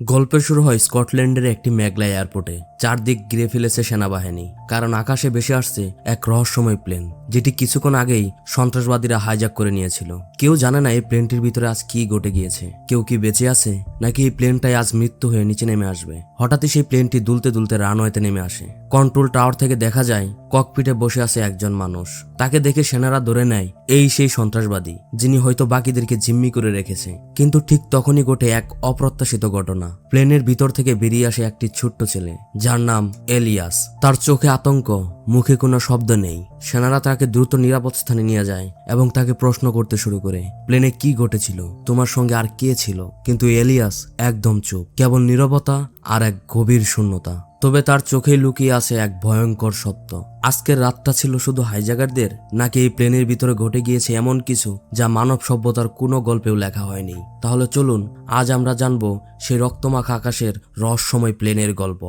গল্পের শুরু হয় স্কটল্যান্ডের একটি মেঘলা এয়ারপোর্টে। চারদিক ঘিরে ফেলেছে সেনাবাহিনী, কারণ আকাশে ভেসে আসছে এক রহস্যময় প্লেন, যেটি কিছুক্ষণ আগেই সন্ত্রাসবাদীরা হাইজ্যাক করে নিয়েছিল। কেউ জানে না এই প্লেনটির ভিতরে আজ কি ঘটে গিয়েছে, কেউ কি বেঁচে আছে, নাকি এই প্লেনটাই আজ মৃত্যু হয়ে নিচে নেমে আসবে। হঠাৎই সেই প্লেনটি দুলতে দুলতে রানওয়েতে নেমে আসে। কন্ট্রোল টাওয়ার থেকে দেখা যায়, ককপিটে বসে আছে একজন মানুষ। তাকে দেখে সেনারা ধরে নেয়, এই সেই সন্ত্রাসবাদী, যিনি হয়তো বাকিদেরকে জিম্মি করে রেখেছে। কিন্তু ঠিক তখনই ঘটে এক অপ্রত্যাশিত ঘটনা। প্লেনের ভিতর থেকে বেরিয়ে আসে একটি ছোট্ট ছেলে যার নাম এলিয়াস। তার চোখে আতঙ্ক, মুখে কোনো শব্দ নেই। সেনারা তাকে দ্রুত নিরাপদ স্থানে নিয়ে যায় এবং তাকে প্রশ্ন করতে শুরু করে, প্লেনে কি ঘটেছিল? তোমার সঙ্গে আর কে ছিল? কিন্তু এলিয়াস একদম চুপ, কেবল নীরবতা আর এক গভীর শূন্যতা। তবে তার চোখে লুকিয়ে আছে এক ভয়ঙ্কর সত্য। আজকের রাতটা ছিল শুধু হাইজাগারদের নাকি এই প্লেনের ভিতরে ঘটে গিয়েছে এমন কিছু যা মানব সভ্যতার কোনো গল্পেও লেখা হয়নি? তাহলে চলুন, আজ আমরা জানব সেই রক্তমাখা আকাশের রহস্যময় প্লেনের গল্প।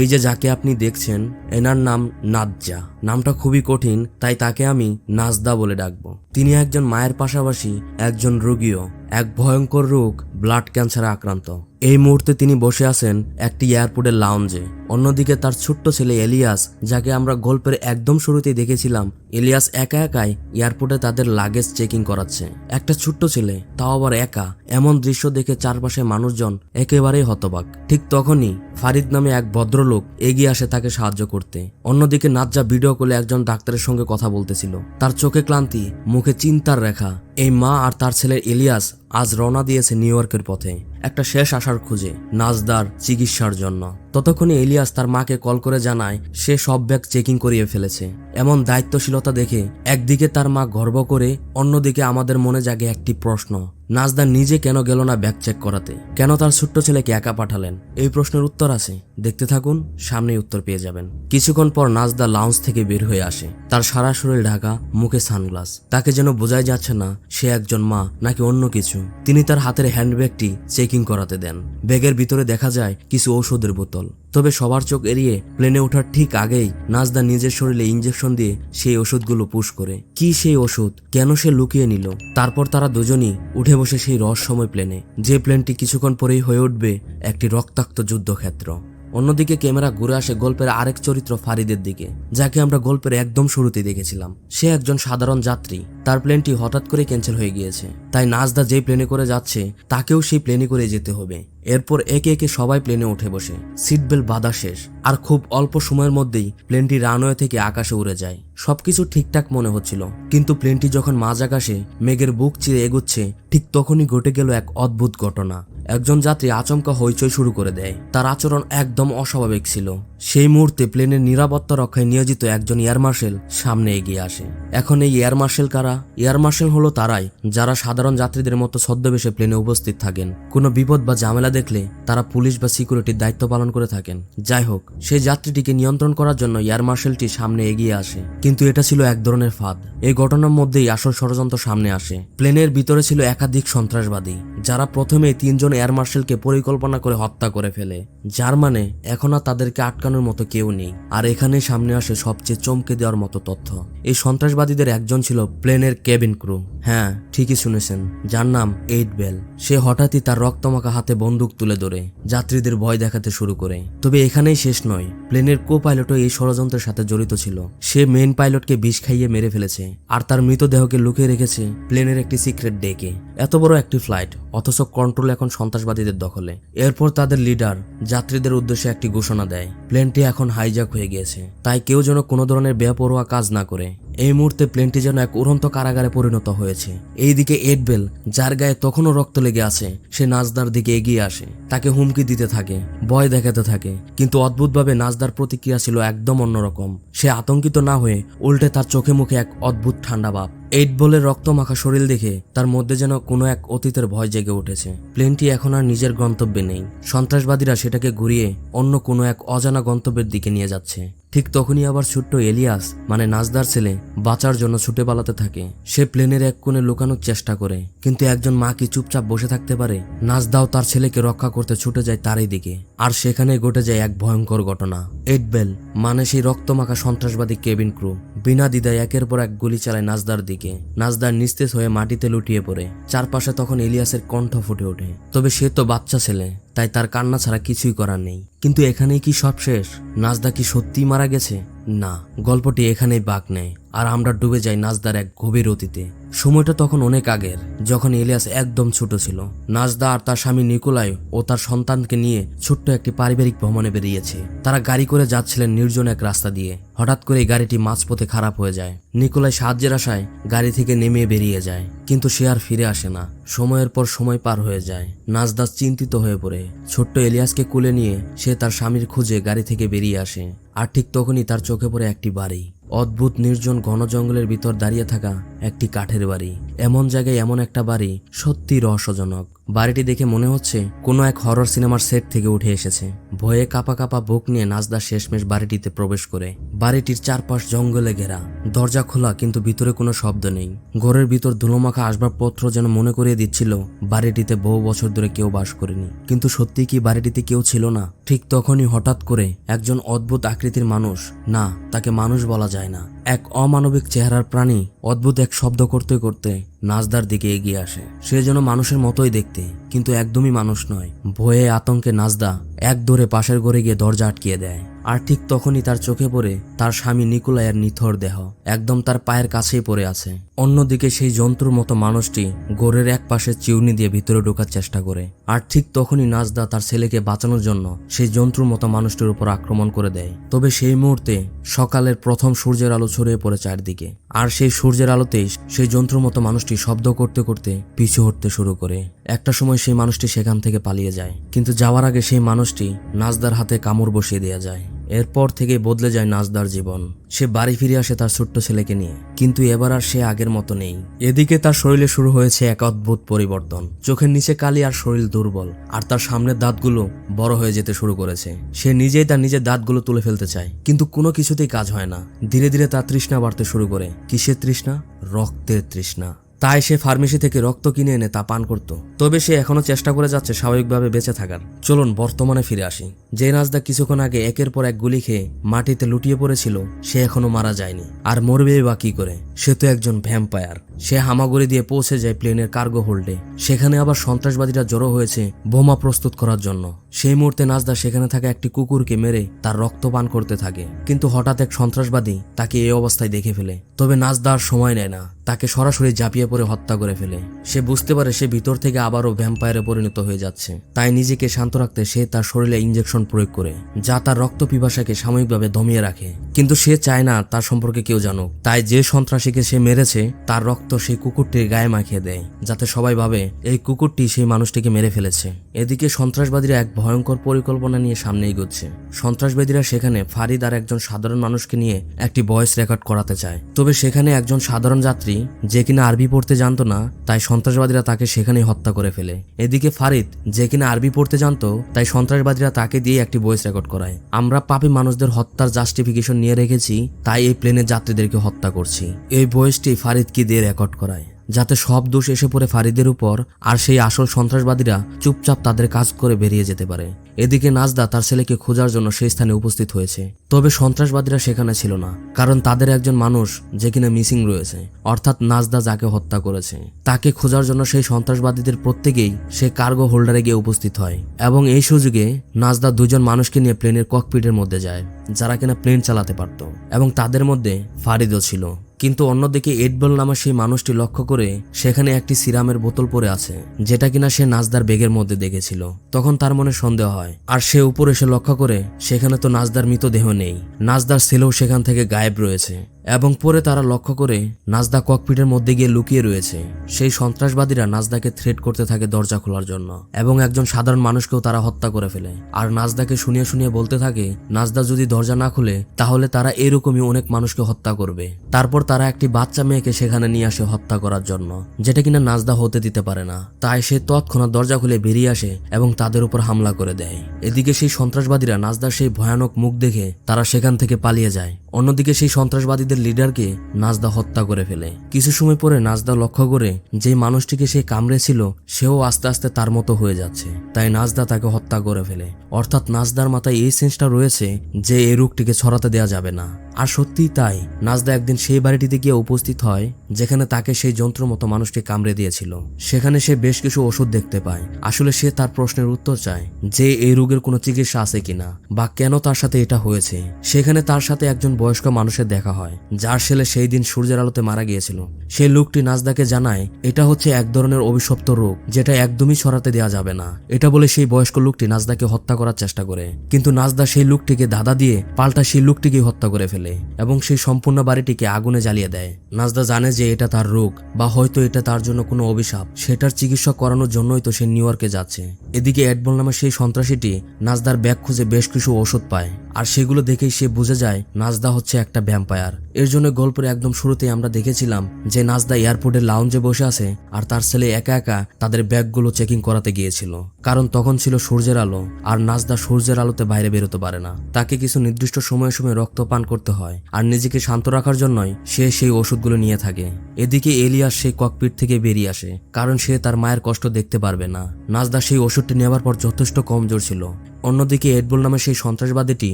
এই যে যাকে আপনি দেখছেন, এনার নাম নাজ্জা। নামটা খুবই কঠিন, তাই তাকে আমি নাজদা বলে ডাকবো। তিনি একজন মায়ের পাশাপাশি একজন রোগীও, এক ভয়ঙ্কর রোগ, ব্লাড ক্যান্সারে আক্রান্ত। এই মুহূর্তে তিনি বসে আছেন একটি এয়ারপোর্টের লাউঞ্জে অন্যদিকে তার ছোট্ট ছেলে এলিয়াস, যাকে আমরা গল্পের একদম শুরুতেই দেখেছিলাম, এলিয়াস একা একাই এয়ারপোর্টে তাদের লাগেজ চেকিং করাচ্ছে। একটা ছোট্ট ছেলে, তাও আবার একা, এমন দৃশ্য দেখে চারপাশে মানুষজন একেবারেই হতবাক। ঠিক তখনই ফারিদ নামে এক ভদ্রলোক এগিয়ে আসে তাকে সাহায্য করতে। অন্যদিকে নাজ্জা ভিডিও কলে একজন ডাক্তারের সঙ্গে কথা বলতেছিল। তার চোখে ক্লান্তি, মুখে চিন্তার রেখা। এই মা আর তার ছেলে এলিয়াস আজ রওনা দিয়েছে নিউ ইয়র্কের পথে। একটা শেষ আশার খুঁজে নাজদার চিকিৎসার জন্য। ততক্ষণে এলিয়াস তার মাকে কল করে জানায়, সে সব ব্যাগ চেকিং করিয়ে ফেলেছে। এমন দায়িত্বশীলতা দেখে একদিকে তার মা গর্ব করে, অন্যদিকে আমাদের মনে জাগে একটি প্রশ্ন নাজদা নিজে কেন গেল না ব্যাগ চেক করাতে? কেন তার ছোট্ট ছেলেকে একা পাঠালেন? এই প্রশ্নের উত্তর আছে। দেখতে থাকুন, সামনেই উত্তর পেয়ে যাবেন। কিছুক্ষণ পর নাজদা লাউঞ্জ থেকে বের হয়ে আসে। তার সারা শরীর ঢাকা, মুখে সানগ্লাস। তাকে যেন বোঝাই যাচ্ছে না, সে একজন মা, নাকি অন্য কিছু। তিনি তার হাতের হ্যান্ডব্যাগটি চেকিং করাতে দেন। ব্যাগের ভিতরে দেখা যায়, কিছু ঔষধের বোতল। তবে সবার চোখ এড়িয়ে প্লেনে ওঠার ঠিক আগেই নাজদা নিজের শরীরে ইঞ্জেকশন দিয়ে সেই ওষুধগুলো পুশ করে। কি সেই ওষুধ? কেন সে লুকিয়ে নিল? তারপর তারা দুজনই উঠে বসে সেই রহস্যময় প্লেনে। যে প্লেনটি কিছুক্ষণ পরেই হয়ে উঠবে একটি রক্তাক্ত যুদ্ধক্ষেত্র। অন্যদিকে ক্যামেরা ঘুরে আসে গল্পের আরেক চরিত্র ফারিদের দিকে, যাকে আমরা গল্পের একদম শুরুতেই দেখেছিলাম। সে একজন সাধারণ যাত্রী, তার প্লেনটি হঠাৎ করে ক্যান্সেল হয়ে গিয়েছে। তাই নাজদা যেই প্লেনে করে যাচ্ছে, তাকেও সেই প্লেনে করে যেতে হবে। এরপর একে একে সবাই প্লেনে উঠে বসে। সিট বেল্ট বাঁধা শেষ, আর খুব অল্প সময়ের মধ্যেই প্লেনটি রানওয়ে থেকে আকাশে উড়ে যায়। সবকিছু ঠিকঠাক মনে হচ্ছিল, কিন্তু প্লেনটি যখন মাঝ আকাশে মেঘের বুক চিরে এগুচ্ছে, ঠিক তখনই ঘটে গেল এক অদ্ভুত ঘটনা। একজন যাত্রী আচমকা হইচই শুরু করে দেয়। তার আচরণ একদম অস্বাভাবিক ছিল। সেই মুহূর্তে প্লেনের নিরাপত্তা রক্ষায় নিয়োজিত একজন এয়ার মার্শেল সামনে এগিয়ে আসে। এখন এই এয়ার মার্শেল কারা? এয়ার মার্শেল হলো তারাই, যারা সাধারণ যাত্রীদের মতো ছদ্মবেশে প্লেনে উপস্থিত থাকেন। কোনো বিপদ বা ঝামেলা দেখলে তারা পুলিশ বা সিকিউরিটির দায়িত্ব পালন করে থাকেন। যাই হোক, সেই যাত্রীটিকে নিয়ন্ত্রণ করার জন্য এয়ার মার্শেলটি সামনে এগিয়ে আসে। কিন্তু এটা ছিল এক ধরনের ফাঁদ। এই ঘটনার মধ্যেই আসল ষড়যন্ত্র সামনে আসে। প্লেনের ভিতরে ছিল একাধিক সন্ত্রাসবাদী, যারা প্রথমে তিনজন এয়ার মার্শেলকে পরিকল্পনা করে হত্যা করে ফেলে। যার মানে এখন আর তাদেরকে আটকানোর মতো কেউ নেই। আর এখানেই সামনে আসে সবচেয়ে চমকে দেওয়ার মতো তথ্য। এই সন্ত্রাসবাদীদের একজন ছিল প্লেনের কেবিন ক্রু। হ্যাঁ ঠিকই শুনেছেন। যার নাম এইট বেল। সে হঠাৎই তার রক্তমাখা হাতে বন্দুক তুলে ধরে, যাত্রীদের ভয় দেখাতে শুরু করে। তবে এখানেই শেষ নয়। প্লেনের কো পাইলটও এই ষড়যন্ত্রের সাথে জড়িত ছিল। সে মেন পাইলটকে বিষ খাইয়ে মেরে ফেলেছে। আর তার মৃতদেহকে লুকিয়ে রেখেছে প্লেনের একটি সিক্রেট ডেকে। এত বড় একটি ফ্লাইট, অথচ কন্ট্রোল এখন সন্ত্রাসবাদীদের দখলে। এরপর তাদের লিডার, যাত্রীদের উদ্দেশ্যে একটি ঘোষণা দেয়। প্লেনটি এখন হাইজ্যাক হয়ে গিয়েছে তাই কেউ যেন কোনো ধরনের বেপরোয়া কাজ না করে। এই মুহূর্তে প্লেনটি যেন এক উড়ন্ত কারাগারে পরিণত হয়েছে। এইদিকে এডবেল যার গায়ে তখনও রক্ত লেগে আছে, সে নাজদার দিকে এগিয়ে আসে। তাকে হুমকি দিতে থাকে, ভয় দেখাতে থাকে। কিন্তু অদ্ভুতভাবে নাজদার প্রতিক্রিয়া ছিল একদম অন্যরকম। সে আতঙ্কিত না হয়ে উল্টে তার চোখে মুখে এক অদ্ভুত ঠান্ডা ভাব। এইট বলের রক্তমাখা শরীর দেখে তার মধ্যে যেন কোনো এক অতীতের ভয় জেগে উঠেছে। প্লেনটি এখন আর নিজের গন্তব্যে নেই। সন্ত্রাসবাদীরা সেটাকে ঘুরিয়ে অন্য কোনো এক অজানা গন্তব্যের দিকে নিয়ে যাচ্ছে। ঠিক তখনই আবার ছোট্ট এলিয়াস মানে নাজদার ছেলে, বাঁচার জন্য ছুটে পালাতে থাকে। সে প্লেনের এক কোণে লুকানোর চেষ্টা করে, কিন্তু একজন মাকে চুপচাপ বসে থাকতে পারে? নাজদাও তার ছেলেকে রক্ষা করতে ছুটে যায় তারই দিকে। আর সেখানে ঘটে যায় এক ভয়ঙ্কর ঘটনা। এডবেল মানে সেই রক্তমাখা সন্ত্রাসবাদী কেবিন ক্রু। বিনা দ্বিধায় একের পর এক গুলি চালায় নাজদার দিকে। নাজদার নিস্তেজ হয়ে মাটিতে লুটিয়ে পড়ে। চারপাশে তখন ইলিয়াসের কণ্ঠ ফুটে ওঠে। তবে সে তো বাচ্চা ছেলে, তাই তার কান্না ছাড়া কিছুই করার নেই। কিন্তু এখানেই কি সব শেষ? নাজদা কি সত্যিই মারা গেছে? না, গল্পটি এখানেই বাঁক নেয়। আর আমরা ডুবে যাই নাজদার এক গভীর অতীতে। সময়টা তখন অনেক আগের, যখন ইলিয়াস একদম ছোট ছিল। নাজদা আর তার স্বামী নিকোলাই ও তার সন্তানকে নিয়ে ছোট্ট একটি পারিবারিক ভ্রমণে বেরিয়েছে। তারা গাড়ি করে যাচ্ছিলেন নির্জন এক রাস্তা দিয়ে। হঠাৎ করে গাড়িটি মাঝপথে খারাপ হয়ে যায়। নিকোলাই সাহায্যের আশায় গাড়ি থেকে নেমে বেরিয়ে যায়, কিন্তু সে আর ফিরে আসে না। সময়ের পর সময় পার হয়ে যায়। নাজদা চিন্তিত হয়ে পড়ে। ছোট্ট এলিয়াসকে কুলে নিয়ে সে তার স্বামীর খোঁজে গাড়ি থেকে বেরিয়ে আসে। আর ঠিক তখনই তার চোখে পড়ে একটি বাড়ি। অদ্ভুত নির্জন ঘন জঙ্গলের ভিতর দাঁড়িয়ে থাকা একটি কাঠের বাড়ি। এমন জায়গায় এমন একটা বাড়ি সত্যি রহস্যজনক। বাড়িটি দেখে মনে হচ্ছে কোনো এক হরর সিনেমার সেট থেকে উঠে এসেছে। ভয়ে কাপা কাপা বুক নিয়ে নাজদা শেষমেশ বাড়িটিতে প্রবেশ করে। বাড়িটির চারপাশ জঙ্গলে ঘেরা। দরজা খোলা, কিন্তু ভিতরে কোনো শব্দ নেই। ঘরের ভিতর ধুলোমাখা আসবাবপত্র যেন মনে করিয়ে দিচ্ছিল, বাড়িটিতে বহু বছর ধরে কেউ বাস করেনি। কিন্তু সত্যি কি বাড়িটিতে কেউ ছিল না? ঠিক তখনই হঠাৎ করে একজন অদ্ভুত আকৃতির মানুষ, না, তাকে মানুষ বলা যায় না এক অমানবিক চেহারার প্রাণী অদ্ভুত এক শব্দ করতে করতে নাজদার দিকে এগিয়ে আসে। সে যেন মানুষের মতোই দেখতে, কিন্তু একদমই মানুষ নয়। ভয়ে আতঙ্কে নাজদা এক দৌড়ে পাশের ঘরে গিয়ে দরজা আটকিয়ে দেয়। আর ঠিক তখনই তার চোখে পড়ে তার স্বামী নিকোলাইয়ের নিথর দেহ। একদম তার পায়ের কাছেই পড়ে আছে। অন্যদিকে সেই যন্ত্রর মতো মানুষটি গোরের এক পাশে চিউনি দিয়ে ভিতরে ঢোকার চেষ্টা করে। আর ঠিক তখনই নাজদা তার ছেলেকে বাঁচানোর জন্য সেই যন্ত্রর মতো মানুষটির উপর আক্রমণ করে দেয়। তবে সেই মুহূর্তে সকালের প্রথম সূর্যের আলো ছড়িয়ে পড়ে চারদিকে। আর সেই সূর্যের আলোতেই সেই যন্ত্রর মতো মানুষটি শব্দ করতে করতে পিছু হটতে শুরু করে। একটা সময় সেই মানুষটি সেখান থেকে পালিয়ে যায়। কিন্তু যাওয়ার আগে সেই মানুষটি নাজদার হাতে কামড় বসিয়ে দেওয়া যায়। এরপর থেকে বদলে যায় নাজদার জীবন। সে বাড়ি ফিরে আসে তার ছোট্ট ছেলেকে নিয়ে। কিন্তু এবার আর সে আগের মতো নেই। এদিকে তার শরীরে শুরু হয়েছে এক অদ্ভুত পরিবর্তন। চোখের নিচে কালি আর শরীর দুর্বল, আর তার সামনের দাঁতগুলো বড় হয়ে যেতে শুরু করেছে। সে নিজেই তার নিজের দাঁতগুলো তুলে ফেলতে চায়। কিন্তু কোনো কিছুতেই কাজ হয় না। ধীরে ধীরে তার তৃষ্ণা বাড়তে শুরু করে। কিসের তৃষ্ণা? রক্তের তৃষ্ণা। তাই সে ফার্মেসি থেকে রক্ত কিনে এনে তা পান করত। তবে সে এখনও চেষ্টা করে যাচ্ছে স্বাভাবিকভাবে বেঁচে থাকার। চলুন বর্তমানে ফিরে আসি। যে নাজদা কিছুক্ষণ আগে একের পর এক গুলি খেয়ে মাটিতে লুটিয়ে পড়েছিল, সে এখনও মারা যায়নি। আর মরবে বা কি করে? সে তো একজন ভ্যাম্পায়ার। সে হামাগুড়ি দিয়ে পৌঁছে যায় প্লেনের কার্গো হোল্ডে। সেখানে আবার সন্ত্রাসবাদীরা জড়ো হয়েছে বোমা প্রস্তুত করার জন্য। সেই মুহূর্তে নাজদা সেখানে থাকা একটি কুকুরকে মেরে তার রক্ত পান করতে থাকে। কিন্তু হঠাৎ এক সন্ত্রাসবাদী তাকে এই অবস্থায় দেখে ফেলে। তবে নাজদা আর সময় নেয় না। তাকে সরাসরি ঝাঁপিয়ে পড়ে হত্যা করে ফেলে। সে বুঝতে পারে সে ভিতর থেকে আবারও ভ্যাম্পায়ারে পরিণত হয়ে যাচ্ছে। তাই নিজেকে শান্ত রাখতে সে তার শরীরে ইঞ্জেকশন প্রয়োগ করে, যা তার রক্ত পিপাসাকে সাময়িকভাবে দমিয়ে রাখে। কিন্তু সে চায় না তার সম্পর্কে কেউ জানুক। তাই যে সন্ত্রাসীকে সে মেরেছে, তার রক্ত সেই কুকুরটির গায়ে মাখিয়ে দেয়, যাতে সবাই ভাবে এই কুকুরটি সেই মানুষটিকে মেরে ফেলেছে। এদিকে সন্ত্রাসবাদীরা এক ভয়ঙ্কর পরিকল্পনা নিয়ে সামনে এগোচ্ছে। সন্ত্রাসবাদীরা সেখানে ফারিদ আর একজন সাধারণ মানুষকে নিয়ে একটি ভয়েস রেকর্ড করাতে চায়। তবে সেখানে একজন সাধারণ যাত্রী যে কিনা আরবি পড়তে জানতো না, তাই সন্ত্রাসবাদীরা তাকে সেখানেই হত্যা করে ফেলে। এদিকে ফারিদ, যে কিনা আরবি পড়তে জানতো, তাই সন্ত্রাসবাদীরা তাকে দিয়ে একটি ভয়েস রেকর্ড করায়। আমরা পাপি মানুষদের হত্যার জাস্টিফিকেশন নিয়ে রেখেছি, তাই এই প্লেনের যাত্রীদেরকে হত্যা করছি। এই ভয়েসটি ফারিদকে দিয়ে রেকর্ড করায়। যাতে সব দোষ এসে পড়ে ফারিদের উপর আর সেই আসল সন্ত্রাসবাদীরা চুপচাপ তাদের কাজ করে বেরিয়ে যেতে পারে। এদিকে নাজদা তার ছেলেকে খোঁজার জন্য সেই স্থানে উপস্থিত হয়েছে। তবে সন্ত্রাসবাদীরা সেখানে ছিল না, কারণ তাদের একজন মানুষ যে কিনা মিসিং রয়েছে, অর্থাৎ নাজদা যাকে হত্যা করেছে। তাকে খোঁজার জন্য সেই সন্ত্রাসবাদীদের প্রত্যেকেই সে কার্গো হোল্ডারে গিয়ে উপস্থিত হয় এবং এই সুযোগে নাজদা দুজন মানুষকে নিয়ে প্লেনের ককপিটের মধ্যে যায়, যারা কিনা প্লেন চালাতে পারত এবং তাদের মধ্যে ফারিদও ছিল। কিন্তু অন্যদিকে এডবল নামা সেই মানুষটি লক্ষ্য করে সেখানে একটি সিরামের বোতল পড়ে আছে, যেটা কিনা সে নাজদার বেগের মধ্যে দেখেছিল। তখন তার মনে সন্দেহ হয়, আর সে উপরে এসে লক্ষ্য করে সেখানে তো নাজদার মৃতদেহ নেই। নাজদার ছেলেও সেখান থেকে গায়েব রয়েছে। এবং পরে তারা লক্ষ্য করে নাজদা ককপিটের মধ্যে গিয়ে লুকিয়ে রয়েছে। সেই সন্ত্রাসবাদীরা নাজদাকে থ্রেট করতে থাকে দরজা খোলার জন্য এবং একজন সাধারণ মানুষকেও তারা হত্যা করে ফেলে। আর নাজদাকে শুনিয়ে শুনিয়ে বলতে থাকে, নাজদা যদি দরজা না খুলে, তাহলে তারা এরকমই অনেক মানুষকে হত্যা করবে। তারপর তারা একটি বাচ্চা মেয়েকে সেখানে নিয়ে আসে হত্যা করার জন্য, যেটা কিনা নাজদা হতে দিতে পারে না। তাই সে তৎক্ষণাৎ দরজা খুলে বেরিয়ে আসে এবং তাদের উপর হামলা করে দেয়। এদিকে সেই সন্ত্রাসবাদীরা নাজদার সেই ভয়ানক মুখ দেখে তারা সেখান থেকে পালিয়ে যায়। অন্যদিকে সেই সন্ত্রাসবাদীদের লিডারকে নাজদা হত্যা করে ফেলে। কিছু সময় পরে নাজদা লক্ষ্য করে যে মানুষটিকে সে কামড়েছিল, সেও আস্তে আস্তে তার মতো হয়ে যাচ্ছে। তাই নাজদা তাকে হত্যা করে ফেলে। অর্থাৎ নাজদার মাথায় এই সেন্সটা রয়েছে যে এই রোগটিকে ছড়াতে দেওয়া যাবে না। আর সত্যিই তাই, নাজদা একদিন সেই বাড়িটিতে গিয়ে উপস্থিত হয়, যেখানে তাকে সেই যন্ত্র মতো মানুষটি কামড়ে দিয়েছিল। সেখানে সে বেশ কিছু ওষুধ দেখতে পায়। আসলে সে তার প্রশ্নের উত্তর চায় যে এই রোগের কোনো চিকিৎসা আছে কিনা, বা কেন তার সাথে এটা হয়েছে? সেখানে তার সাথে একজন বয়স্ক মানুষের দেখা হয়, যার ছেলে সেই দিন সূর্যের আলোতে মারা গিয়েছিল। সেই লোকটি নাজদাকে জানায়, এটা হচ্ছে এক ধরনের অভিশপ্ত রোগ, যেটা একদমই ছড়াতে দেওয়া যাবে না। এটা বলে সেই বয়স্ক লোকটি নাজদাকে হত্যা করার চেষ্টা করে। কিন্তু নাজদা সেই লোকটিকে দাদা দিয়ে পাল্টা সেই লোকটিকে হত্যা করে ফেলে এবং সেই সম্পূর্ণ বাড়িটিকে আগুনে জ্বালিয়ে দেয়। নাজদা জানে যে এটা তার রোগ, বা হয়তো এটা তার জন্য কোনো অভিশাপ। সেটার চিকিৎসা করানোর জন্যই তো সে নিউ ইয়র্কে যাচ্ছে। এদিকে এডবল নামে সেই সন্ত্রাসীটি নাজদার ব্যাগ খুঁজে বেশ কিছু ওষুধ পায়। আর সেগুলো দেখেই সে বুঝে যায়, নাজদা হচ্ছে একটা ভ্যাম্পায়ার। এর জন্য গল্পের একদম শুরুতেই আমরা দেখেছিলাম যে নাজদা এয়ারপোর্টের লাউঞ্জে বসে আছে আর তার ছেলে একা একা তাদের ব্যাগগুলো চেকিং করাতে গিয়েছিল। কারণ তখন ছিল সূর্যের আলো, আর নাজদা সূর্যের আলোতে বাইরে বেরোতে পারে না। তাকে কিছু নির্দিষ্ট সময়ে সময়ে রক্ত পান করতে হয়, আর নিজেকে শান্ত রাখার জন্যই সে সেই ওষুধগুলো নিয়ে থাকে। এদিকে এলিয়াস সেই ককপিট থেকে বেরিয়ে আসে, কারণ সে তার মায়ের কষ্ট দেখতে পারবে না। নাজদা সেই ওষুধটি নেওয়ার পর যথেষ্ট কমজোর ছিল। অন্যদিকে এডবল নামে সেই সন্ত্রাসবাদীটি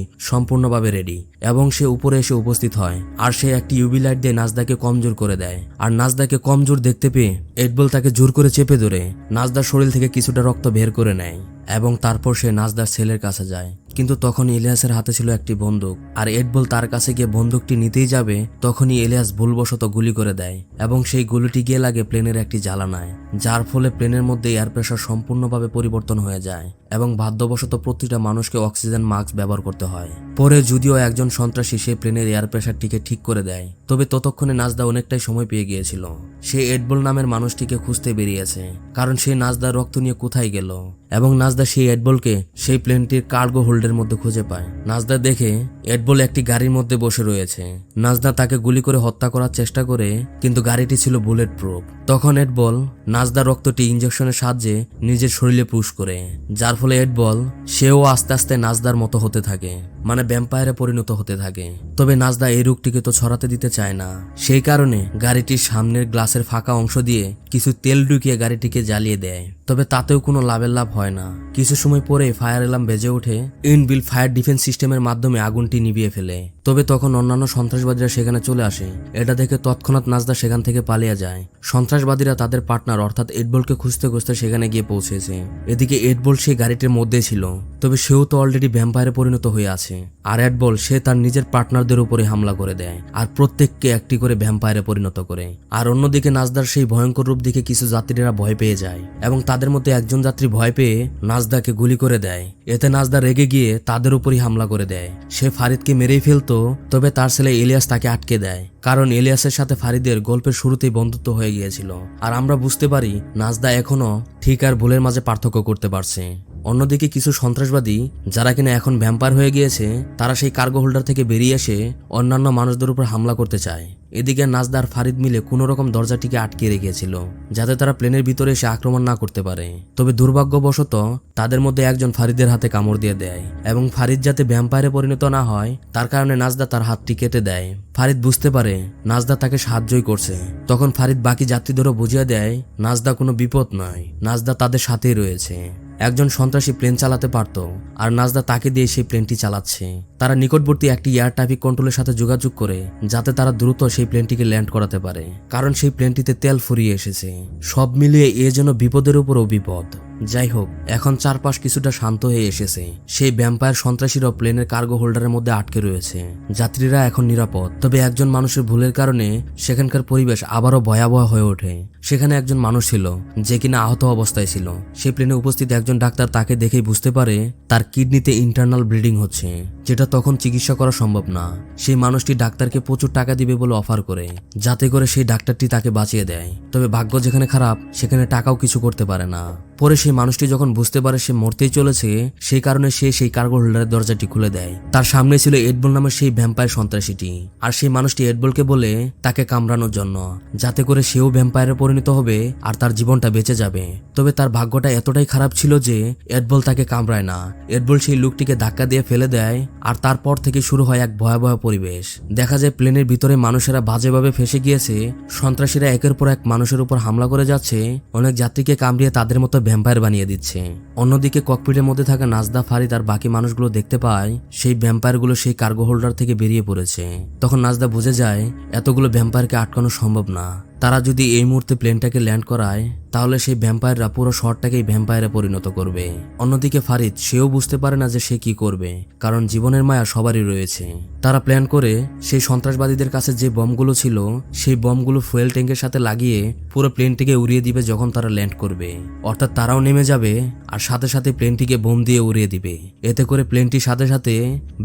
সম্পূর্ণভাবে রেডি এবং সে উপরে এসে উপস্থিত হয় আর সে একটি ইউবি লাইট দিয়ে নাজদাকে কমজোর করে দেয়। আর নাজদাকে কমজোর দেখতে পেয়ে এডবল তাকে জোর করে চেপে ধরে নাজদার শরীর থেকে কিছুটা রক্ত বের করে নেয় এবং তারপর সে নাজদার ছেলের কাছে যায়। কিন্তু তখন ইলিয়াসের হাতে ছিল একটি বন্দুক, আর এডবল তার কাছে গিয়ে বন্দুকটি নিতেই যাবে, তখনই ইলিয়াস ভুলবশত গুলি করে দেয়, এবং সেই গুলিটি গিয়ে লাগে প্লেনের একটি জ্বালানায়, যার ফলে প্লেনের মধ্যে এয়ার প্রেশার সম্পূর্ণভাবে পরিবর্তন হয়ে যায়, এবং বাধ্যবশত প্রতিটা মানুষকে অক্সিজেন মাস্ক ব্যবহার করতে হয়। পরে যদিও একজন সন্ত্রাসী সেই প্লেনের এয়ার প্রেশারটিকে ঠিক করে দেয়, তবে ততক্ষণে নাজদা অনেকটাই সময় পেয়ে গিয়েছিল। সে এডবল নামের মানুষটিকে খুঁজতে বেরিয়েছে, কারণ সে নাজদার রক্ত নিয়ে কোথায় গেল? এবং নাজদা সেই এডবলকে সেই প্লেনটির কার্গো হোল্ডের মধ্যে খুঁজে পায়। নাজদা দেখে এডবল একটি গাড়ির মধ্যে বসে রয়েছে। নাজদা তাকে গুলি করে হত্যা করার চেষ্টা করে, কিন্তু গাড়িটি ছিল বুলেট প্রুফ তখন এডবল নাজদা রক্তটি ইঞ্জেকশনের সাহায্যে নিজের শরীরে পুশ করে, যার ফলে এডবল সেও আস্তে আস্তে নাজদার মতো হতে থাকে মানে ভ্যাম্পায়ারে পরিণত হতে থাকে। তবে নাজদা এই রোগটিকে তো ছড়াতে দিতে চায় না। সেই কারণে গাড়িটির সামনের গ্লাসের ফাঁকা অংশ দিয়ে কিছু তেল ঢুকিয়ে গাড়িটিকে জ্বালিয়ে দেয়। তবে তাতেও কোনো লাভের লাভ হয় না। কিছু সময় পরে ফায়ার এলার্ম বেজে ওঠে ইনবিল ফায়ার ডিফেন্স সিস্টেমের মাধ্যমে আগুনটি নিভিয়ে ফেলে। তবে তখন অন্যান্য সন্ত্রাসবাদীরা সেখানে চলে আসে। এটা দেখে তৎক্ষণাৎ নাজদা সেখান থেকে পালিয়ে যায়। সন্ত্রাসবাদীরা তাদের পার্টনার অর্থাৎ এডবলকে খুঁজতে খুঁজতে সেখানে গিয়ে পৌঁছেছে। এদিকে এডবল সেই গাড়িটির মধ্যে ছিল, তবে সেও তো অলরেডি ভ্যাম্পায়ারে পরিণত হয়ে আছে। আর এডবল, সে তার নিজের পার্টনারদের উপরে হামলা করে দেয়, আর প্রত্যেককে একটি করে ভ্যাম্পায়ারে পরিণত করে। আর অন্যদিকে নাজদার সেই ভয়ঙ্কর রূপ দেখে কিছু যাত্রীরা ভয় পেয়ে যায়, এবং তাদের মধ্যে একজন যাত্রী ভয় পেয়ে নাজদাকে গুলি করে দেয়। এতে নাজদা রেগে গিয়ে তাদের উপরই হামলা করে দেয়। সে ফারিদকে মেরেই ফেলতো তবে তার ছেলে ইলিয়াস তাকে আটকে দেয়, কারণ ইলিয়াসের সাথে ফারিদের গল্পের শুরুতেই বন্ধুত্ব হয়ে গিয়েছিল। আর আমরা বুঝতে পারি, নাজদা এখনও ঠিক আর ভুলের মাঝে পার্থক্য করতে পারছে। অন্যদিকে কিছু সন্ত্রাসবাদী, যারা কিনা এখন ভ্যাম্পার হয়ে গিয়েছে, তারা সেই কার্গো হোল্ডার থেকে বেরিয়ে এসে অন্যান্য মানুষদের উপর হামলা করতে চায়। এদিকে নাজদার ফারিদ মিলে কোনো রকম দরজাটিকে আটকে রেখেছিল, যাতে তারা প্লেনের ভিতরে এসে আক্রমণ না করতে পারে। তবে দুর্ভাগ্যবশত, তাদের মধ্যে একজন ফারিদের হাতে কামড় দিয়ে দেয় এবং ফারিদ যাতে ভ্যাম্পায়ারে পরিণত না হয়, তার কারণে নাজদা তার হাতটি কেটে দেয়। ফারিদ বুঝতে পারে, নাজদা তাকে সাহায্যই করছে। তখন ফারিদ বাকি যাত্রীদেরও বুঝিয়ে দেয়, নাজদা কোনো বিপদ নয়, নাজদা তাদের সাথেই রয়েছে। একজন সন্ত্রাসী প্লেন চালাতে পারত আর নাজদা তাকে দিয়ে সেই প্লেনটি চালাচ্ছে। তারা নিকটবর্তী একটি এয়ার ট্রাফিক কন্ট্রোলের সাথে যোগাযোগ করে, যাতে তারা দ্রুত সেই প্লেনটিকে ল্যান্ড করাতে পারে, কারণ সেই প্লেনটিতে তেল ফুরিয়ে এসেছে। সব মিলিয়ে এ যেন বিপদের উপরও বিপদ। যাই হোক, এখন চারপাশ কিছুটা শান্ত হয়ে এসেছে। সেই ভ্যাম্পায়ার সন্ত্রাসীরাও প্লেনের কার্গো হোল্ডারের মধ্যে আটকে রয়েছে। যাত্রীরা এখন নিরাপদ। তবে একজন মানুষের ভুলের কারণে সেখানকার পরিবেশ আবারও ভয়াবহ হয়ে ওঠে। সেখানে একজন মানুষ ছিল, যে কিনা আহত অবস্থায় ছিল। সেই প্লেনে উপস্থিত একজন ডাক্তার তাকে দেখেই বুঝতে পারে, তার কিডনিতে ইন্টারনাল ব্লিডিং হচ্ছে, যেটা তখন চিকিৎসা করা সম্ভব না। সেই মানুষটি ডাক্তারকে প্রচুর টাকা দিবে বলে অফার করে, যাতে করে সেই ডাক্তারটি তাকে বাঁচিয়ে দেয়। তবে ভাগ্য যেখানে খারাপ, সেখানে টাকাও কিছু করতে পারে না। পরে সেই মানুষটি যখন বুঝতে পারে সে মরতেই চলেছে, সেই কারণে সে সেই কার্গো হোল্ডারের দরজাটি খুলে দেয়। তার সামনে ছিল এডবল নামের সেই ভ্যাম্পায়ার সন্ত্রাসীটি। আর সেই মানুষটি এডবলকে বলে তাকে কামড়ানোর জন্য, যাতে করে সেও ভ্যাম্পায়ারে পরিণত হবে আর তার জীবনটা বেঁচে যাবে। তবে তার ভাগ্যটা এতটাই খারাপ ছিল যে এডবল তাকে কামড়ায় না। এডবল সেই লোকটিকে ধাক্কা দিয়ে ফেলে দেয় আর তারপর থেকে শুরু হয় এক ভয়াবহ পরিবেশ। দেখা যায় প্লেনের ভিতরে মানুষেরা বাজেভাবে ফেসে গিয়েছে, সন্ত্রাসীরা একের পর এক মানুষের উপর হামলা করে যাচ্ছে, অনেক যাত্রীকে কামড়িয়ে তাদের মতো ভ্যাম্পায়ার বানিয়ে দিচ্ছে। অন্যদিকে ককপিটের মধ্যে থাকা নাজদা, ফারিদ আর বাকি মানুষগুলো দেখতে পায়, সেই ভ্যাম্পায়ারগুলো সেই কার্গো হোল্ডার থেকে বেরিয়ে পড়েছে। তখন নাজদা বুঝে যায়, এতগুলো ভ্যাম্পায়ারকে আটকানো সম্ভব না। তারা যদি এই মুহূর্তে প্লেনটাকে ল্যান্ড করায়, তাহলে সেই ভ্যাম্পায়াররা পুরো শহরটাকেই ভ্যাম্পায়ারে পরিণত করবে। অন্যদিকে ফারিদ, সেও বুঝতে পারে না যে সে কি করবে, কারণ জীবনের মায়া সবারই রয়েছে। তারা প্ল্যান করে সেই সন্ত্রাসবাদীদের কাছে যে বমগুলো ছিল, সেই বমগুলো ফুয়েল ট্যাঙ্কের সাথে লাগিয়ে পুরো প্লেনটিকে উড়িয়ে দিবে যখন তারা ল্যান্ড করবে। অর্থাৎ তারাও নেমে যাবে আর সাথে সাথে প্লেনটিকে বোম দিয়ে উড়িয়ে দিবে। এতে করে প্লেনটির সাথে সাথে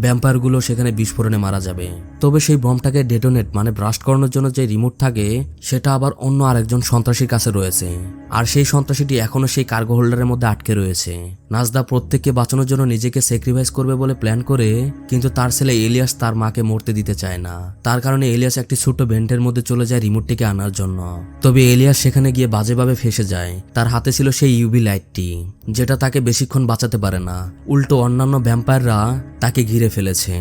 ভ্যাম্পায়ারগুলো সেখানে বিস্ফোরণে মারা যাবে। তবে সেই বমটাকে ডেটোনেট মানে ব্রাস্ট করানোর জন্য যে রিমোট থাকে সেটা আবার অন্য আরেকজন সন্ত্রাসীর কাছে রয়েছে। আর সেই সন্ত্রাসীটি এখনও সেই কার্গো হোল্ডারের মধ্যে আটকে রয়েছে। নাজদা প্রত্যেককে বাঁচানোর জন্য নিজেকে স্যাক্রিফাইস করবে বলে প্ল্যান করে, কিন্তু তার ছেলে এলিয়াস তার মাকে মরতে দিতে চায় না। তার কারণে এলিয়াস একটি ছোট্ট ভেন্টের মধ্যে চলে যায় রিমোটটিকে আনার জন্য। তবে এলিয়াস সেখানে গিয়ে বাজেভাবে ফেসে যায়। তার হাতে ছিল সেই ইউবি লাইটটি যেটা তাকে বেশিক্ষণ বাঁচাতে পারে না। উল্টো অন্যান্য ভ্যাম্পায়াররা তাকে ঘিরে ফেলেছে।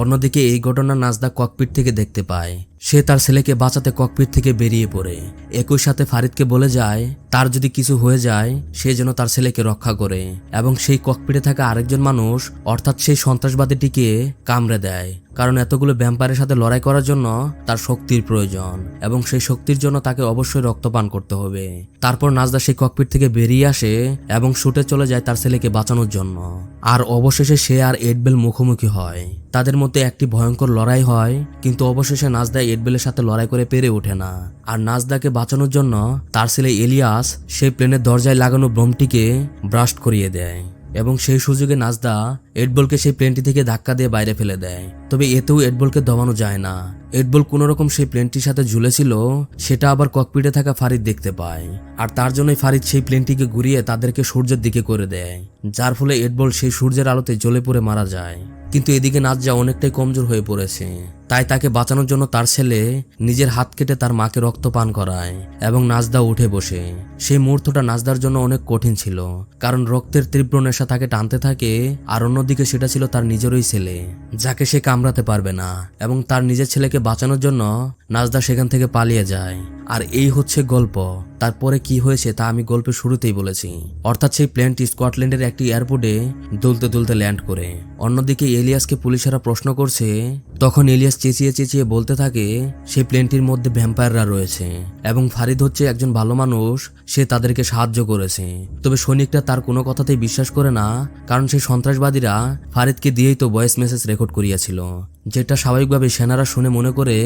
অন্যদিকে এই ঘটনা নাজদা ককপিট থেকে দেখতে পায়। সে তার ছেলেকে বাঁচাতে ককপিট থেকে বেরিয়ে পড়ে। একই সাথে ফারিদকে বলে যায়, তার যদি কিছু হয়ে যায়, সে যেন তার ছেলেকে রক্ষা করে। এবং সেই ককপিটে থাকা আরেকজন মানুষ অর্থাৎ সেই সন্ত্রাসবাদীটিকে কামড়ে দেয়। কারণ এতগুলো ভ্যাম্পায়ারের সাথে লড়াই করার জন্য তার শক্তির প্রয়োজন এবং সেই শক্তির জন্য তাকে অবশ্যই রক্তপান করতে হবে। তারপর নাজদা সেই ককপিট থেকে বেরিয়ে আসে এবং শুটে চলে যায় তার ছেলেকে বাঁচানোর জন্য। আর অবশেষে সে আর এডবেল মুখোমুখি হয়। তাদের মধ্যে একটি ভয়ঙ্কর লড়াই হয়, কিন্তু অবশেষে নাজদা এডবেলের সাথে লড়াই করে পেরে ওঠে না। আর নাজদাকে বাঁচানোর জন্য তার ছেলে এলিয়াস সেই প্লেনের দরজায় লাগানো বোমটিকে ব্রাস্ট করিয়ে দেয়। এবং সেই সুযোগে নাজদা এডবলকে সেই প্লেনটি থেকে ধাক্কা দিয়ে বাইরে ফেলে দেয়। তবে এতেও এডবলকে দমানো যায় না। এডবল কোনো রকম সেই প্লেনটির সাথে ঝুলেছিল, সেটা আবার ককপিটে থাকা ফারিদ দেখতে পায়। আর তার জন্যই ফারিদ সেই প্লেনটিকে ঘুরিয়ে তাদেরকে সূর্যের দিকে করে দেয়। যার ফলে এডবল সেই সূর্যের আলোতে জ্বলে পড়ে মারা যায়। কিন্তু এদিকে নাজজা অনেকটাই কমজোর হয়ে পড়েছে। তাই তাকে বাঁচানোর জন্য তার ছেলে নিজের হাত কেটে তার মাকে রক্ত পান করায় এবং নাজদা উঠে বসে। সেই মুহূর্তটা নাজদার জন্য অনেক কঠিন ছিল, কারণ রক্তের তীব্র নেশা তাকে টানতে থাকে আর অন্যদিকে সেটা ছিল তার নিজেরই ছেলে, যাকে সে কামড়াতে পারবে না এবং তার নিজের ছেলেকে বাঁচানোর জন্য নাজদা সেখান থেকে পালিয়ে যায়। আর এই হচ্ছে গল্প। তারপরে কি হয়েছে তা আমি গল্পের শুরুতেই বলেছি। অর্থাৎ সেই প্লেনটি স্কটল্যান্ডের একটি এয়ারপোর্টে দুলতে দুলতে ল্যান্ড করে। অন্যদিকে এলিয়াসকে পুলিশেরা প্রশ্ন করছে তখন এলিয়াস চেঁচিয়ে চেঁচিয়ে বলতে থাকে সেই প্লেনটির মধ্যে ভ্যাম্পায়াররা রয়েছে এবং ফারিদ হচ্ছে একজন ভালো মানুষ, সে তাদেরকে সাহায্য করেছে। তবে সৈনিকরা তার কোনো কথাতেই বিশ্বাস করে না, কারণ সেই সন্ত্রাসবাদীরা ফারিদকে দিয়েই তো ভয়েস মেসেজ রেকর্ড করিয়াছিল, যেটা স্বাভাবিকভাবে সেনারা শুনে মনে করে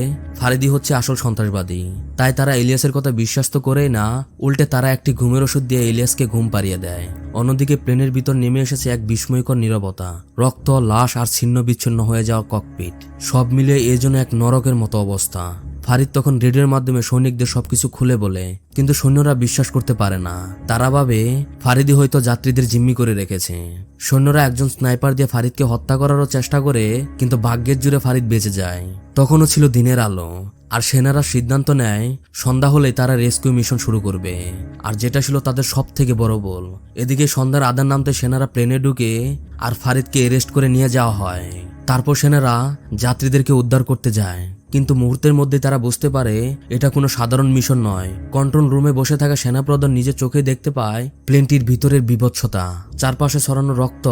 ফারিদি হচ্ছে আসল সন্ত্রাসবাদী। তাই তারা ইলিয়াসের কথা বিশ্বাস তো করেই না, উল্টে তারা একটি ঘুমের ওষুধ দিয়ে ইলিয়াসকে ঘুম পাড়িয়ে দেয়। অন্যদিকে প্লেনের ভিতর নেমে এসেছে এক বিস্ময়কর নীরবতা। রক্ত, লাশ আর ছিন্ন বিচ্ছিন্ন হয়ে যাওয়া ককপিট। সব মিলিয়ে এ যেন এক নরকের মতো অবস্থা। ফারিদ তখন রেডিওর মাধ্যমে সৈনিকদের সবকিছু খুলে বলে, কিন্তু সৈন্যরা বিশ্বাস করতে পারে না। তারা ভাবে ফারিদি হয়তো যাত্রীদের জিম্মি করে রেখেছে। সৈন্যরা একজন স্নাইপার দিয়ে ফারিদকে হত্যা করারও চেষ্টা করে, কিন্তু ভাগ্যের জুড়ে ফারিদ বেঁচে যায়। তখনও ছিল দিনের আলো। আর সেনারা সিদ্ধান্ত নেয়, সন্ধ্যা হলে তারা রেস্কিউ মিশন শুরু করবে। আর যেটা ছিল তাদের সব থেকে বড় বল, এদিকে সন্ধ্যার আদার নামতে সেনারা প্লেনে ঢুকে আর ফারিদকে অ্যারেস্ট করে নিয়ে যাওয়া হয়। তারপর সেনারা যাত্রীদেরকে উদ্ধার করতে যায়। কিন্তু মুহূর্তের মধ্যে তারা বুঝতে পারে এটা কোনো সাধারণ মিশন নয়। কন্ট্রোল রুমে বসে থাকা সেনাপ্রধান নিজের চোখে দেখতে পায় প্লেনটির ভিতরের বিভৎসতা। চারপাশে ছড়ানো রক্ত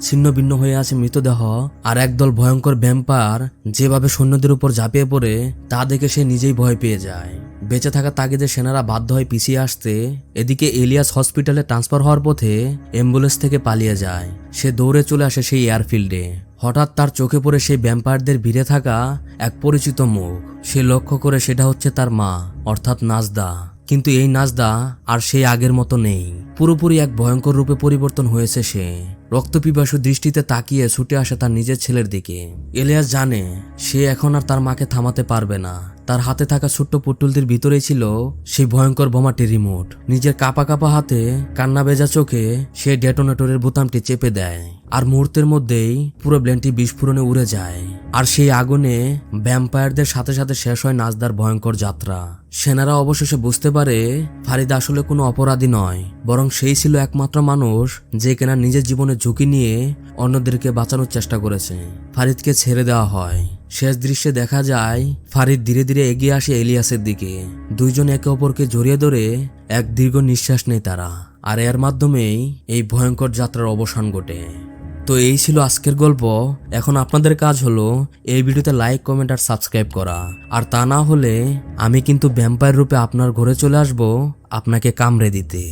ছিন্ন ভিন্ন হয়ে আছে মৃতদেহ আর একদল ভয়ঙ্কর ভ্যাম্পার যেভাবে সৈন্যদের উপর ঝাঁপিয়ে পড়ে, তা দেখে সে নিজেই ভয় পেয়ে যায়। বেঁচে থাকা তাগিদে সেনারা বাধ্য হয় পিছিয়ে আসতে এদিকে এলিয়াস হসপিটালে ট্রান্সফার হওয়ার পথে অ্যাম্বুলেন্স থেকে পালিয়ে যায়। সে দৌড়ে চলে আসে সেই এয়ারফিল্ডে। হঠাৎ তার চোখে পড়ে সেই ভ্যাম্পায়ারদের ভিড়ে থাকা এক পরিচিত মুখ। সে লক্ষ্য করে সেটা হচ্ছে তার মা, অর্থাৎ নাজদা। কিন্তু এই নাজদা আর সেই আগের মতো নেই। পুরোপুরি এক ভয়ঙ্কর রূপে পরিবর্তন হয়েছে সে। রক্তপিপাসু দৃষ্টিতে তাকিয়ে ছুটে আসে তার নিজের ছেলের দিকে। এলিয়াস জানে, সে এখন আর তার মাকে থামাতে পারবে না। তার হাতে থাকা ছোট্ট পুটুলটির ভিতরেই ছিল সেই ভয়ঙ্কর বোমাটি রিমোট। নিজের কাপা কাপা হাতে, কান্না বেজা চোখে সে ডেটোনেটরের বোতামটি চেপে দেয়। আর মুহূর্তের মধ্যেই পুরো ব্লেনটি বিস্ফোরণে উড়ে যায়। আর সেই আগুনে ভ্যাম্পায়ারদের সাথে সাথে শেষ হয় নাজদার ভয়ঙ্কর যাত্রা। সেনারা অবশেষে বুঝতে পারে ফারিদ আসলে কোনো অপরাধী নয়, বরং সেই ছিল একমাত্র মানুষ যে কেনা নিজের জীবনের ঝুঁকি নিয়ে অন্যদেরকে বাঁচানোর চেষ্টা করেছে। ফারিদকে ছেড়ে দেওয়া হয়। শেষ দৃশ্যে দেখা যায়, ফারিদ ধীরে ধীরে এগিয়ে আসে এলিয়াসের দিকে। দুইজন একে অপরকে জড়িয়ে ধরে এক দীর্ঘ নিঃশ্বাস নেয় তারা, আর এর মাধ্যমেই এই ভয়ঙ্কর যাত্রার অবসান ঘটে। তো এই ছিল আজকের গল্প। এখন আপনাদের কাজ হলো এই ভিডিওতে লাইক কমেন্ট আর সাবস্ক্রাইব করা। আর তা না হলে আমি কিন্তু ভ্যাম্পায়ার রূপে আপনার ঘরে চলে আসব আপনাকে কামড়ে দিতে।